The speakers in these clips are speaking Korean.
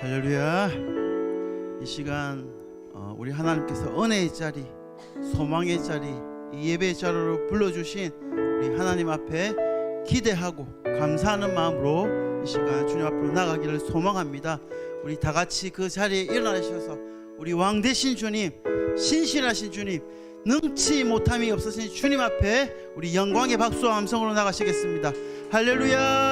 할렐루야. 이 시간 어, 우리 하나님께서 은혜의 자리, 소망의 자리, 이 예배의 자리로 불러주신 우리 하나님 앞에 기대하고 감사하는 마음으로 이 시간 주님 앞으로 나가기를 소망합니다. 우리 다 같이 그 자리에 일어나셔서 우리 왕 되신 주님, 신실하신 주님, 능치 못함이 없으신 주님 앞에 우리 영광의 박수와 함성으로 나가시겠습니다. 할렐루야.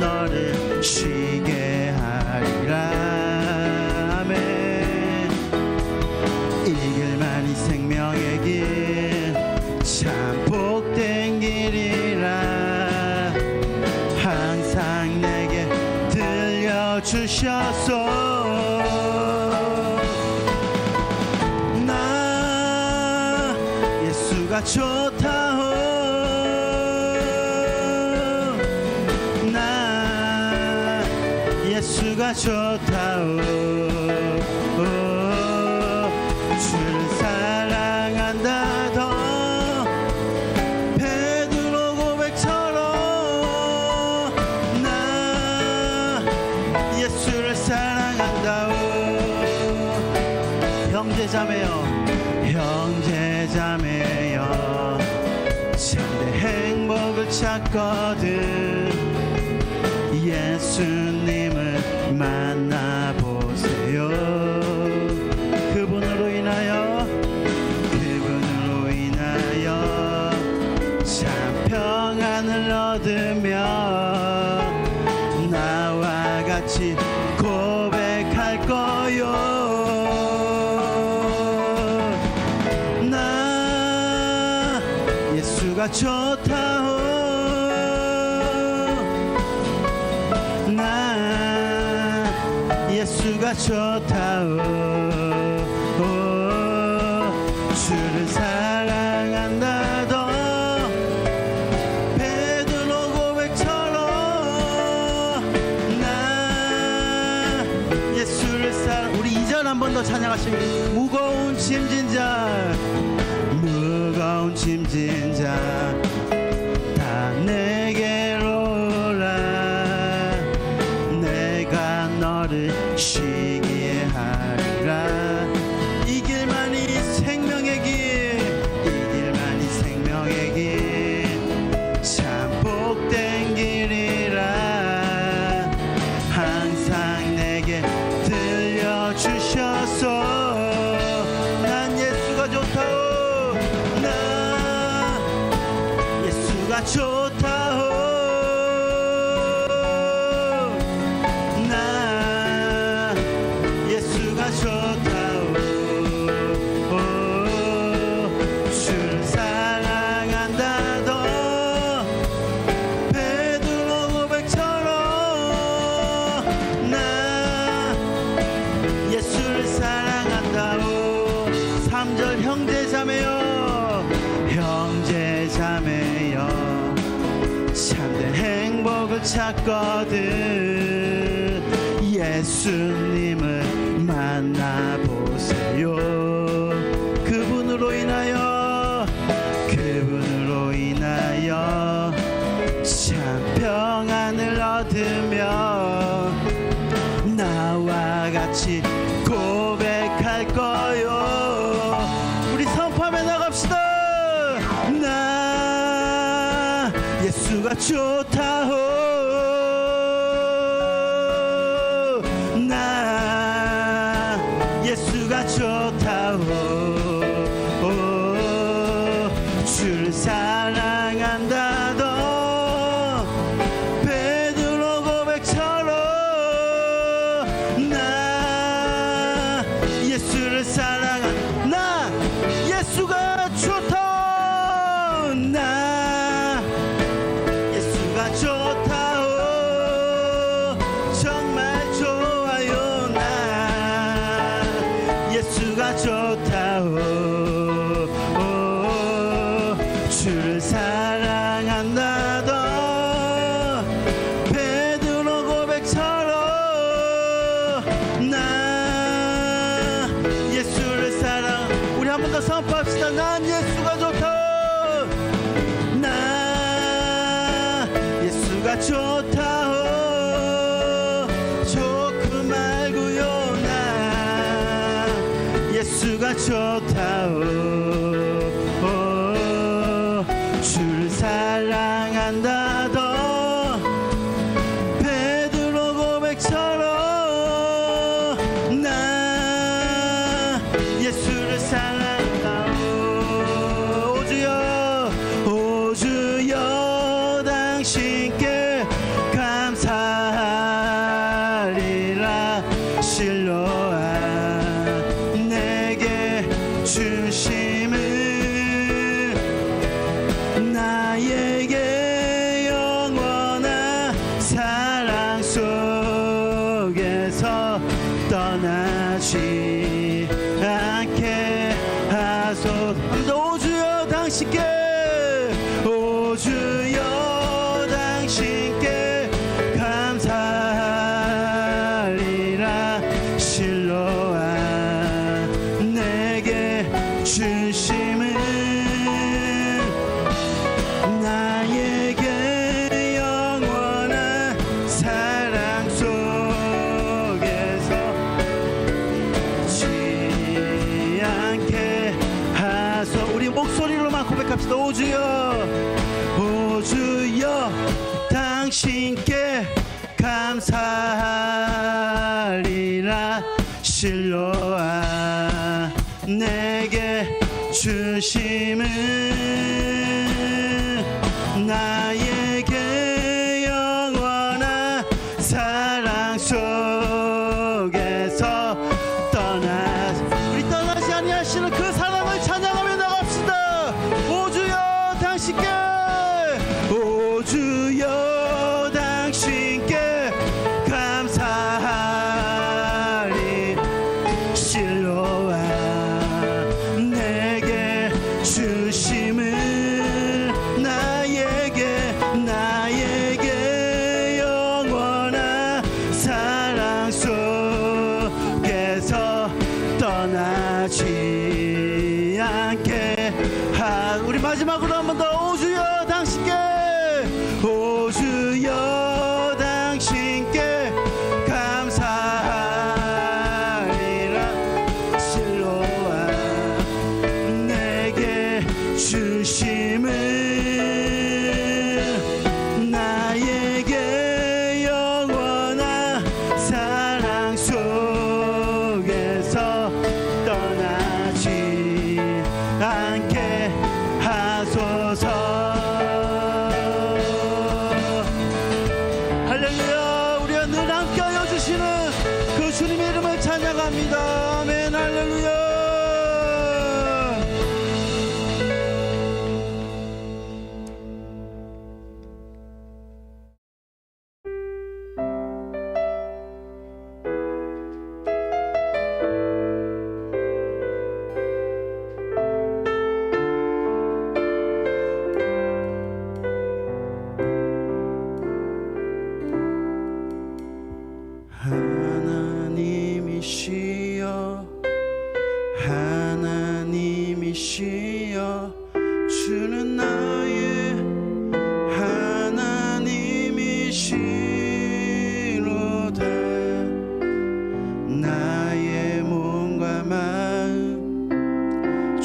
너를 쉬게 하리라. 아멘. 이 길만이 생명의 길참 복된 길이라. 항상 내게 나 예수가 좋다오. 나 예수가 좋다오. 주를 사랑한다던 베드로 고백처럼 나 예수를 사랑한다오. 형제자매여 형제자매여 참된 행복을 찾거든 예수님을 만나보세요. 그분으로 인하여 그분으로 인하여 참 평안을 얻으며 나와 같이 고백할 거요. 나 예수가 좋 예수가 좋다오. 주를 사랑한다던 베드로 고백처럼 나 예수를 사랑 우리 이절 한번 더 찬양하십니다 무거운 짐진 자 무거운 짐진 자 예 참된 행복을 찾거든. 예수님을 만나보세요. イエは超多方 좋다, 좋고 말고요 나. 예수가 좋다 아버지께 오주 입술로만 고백합시다. 오 주여, 오 주여, 당신께 감사하리라 신로아 내게 주심을 우리 마지막으로 한 번 더 오주여 당신께. 오.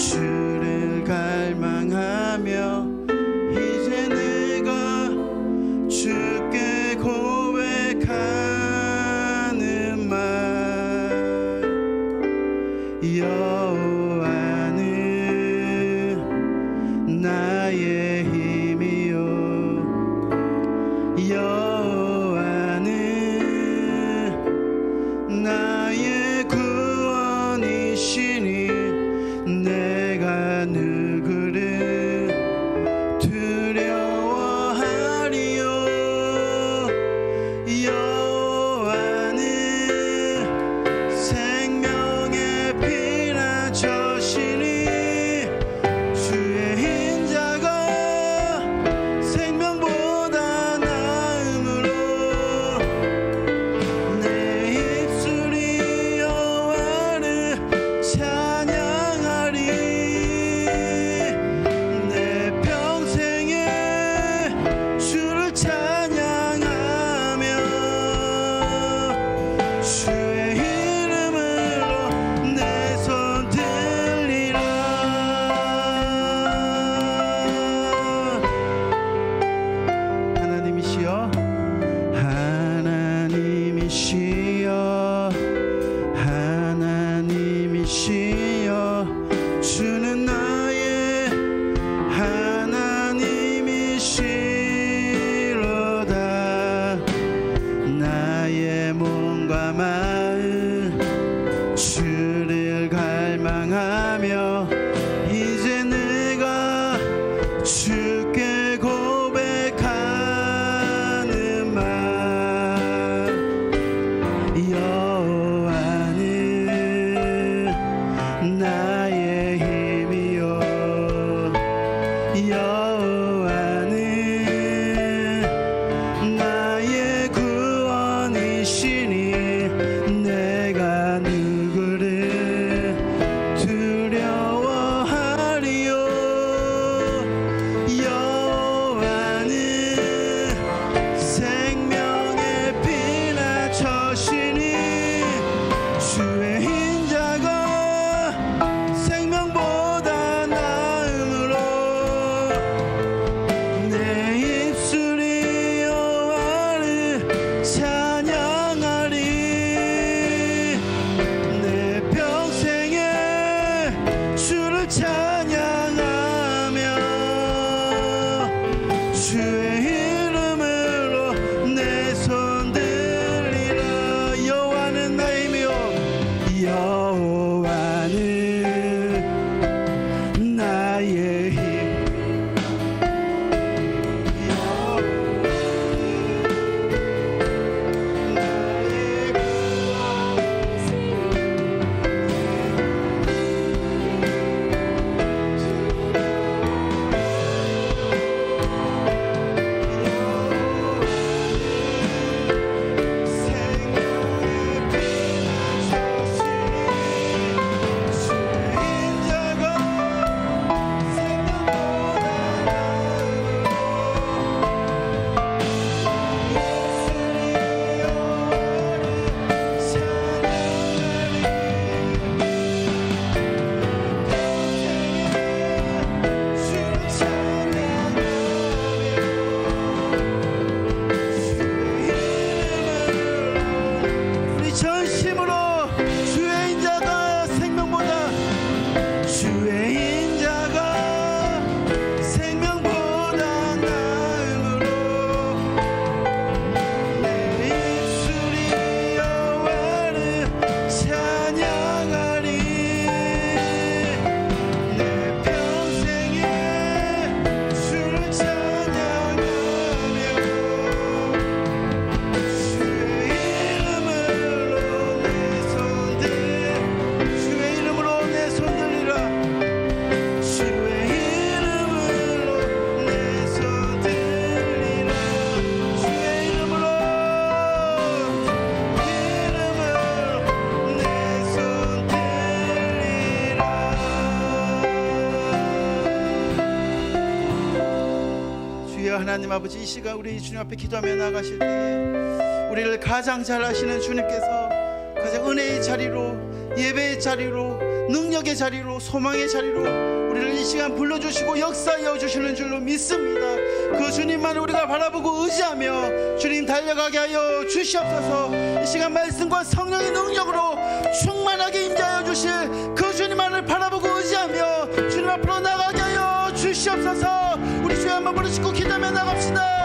是 하나님 아버지 이 시간 우리 주님 앞에 기도하며 나가실 때 우리를 가장 잘 아시는 주님께서 가장 은혜의 자리로 예배의 자리로 능력의 자리로 소망의 자리로 우리를 이 시간 불러주시고 역사여 주시는 줄로 믿습니다. 그 주님만 우리가 바라보고 의지하며 주님 달려가게 하여 주시옵소서. 이 시간 말씀과 성령의 능력으로 충만하게 임자하여 주실 그 싶고 기도하며 나갑시다.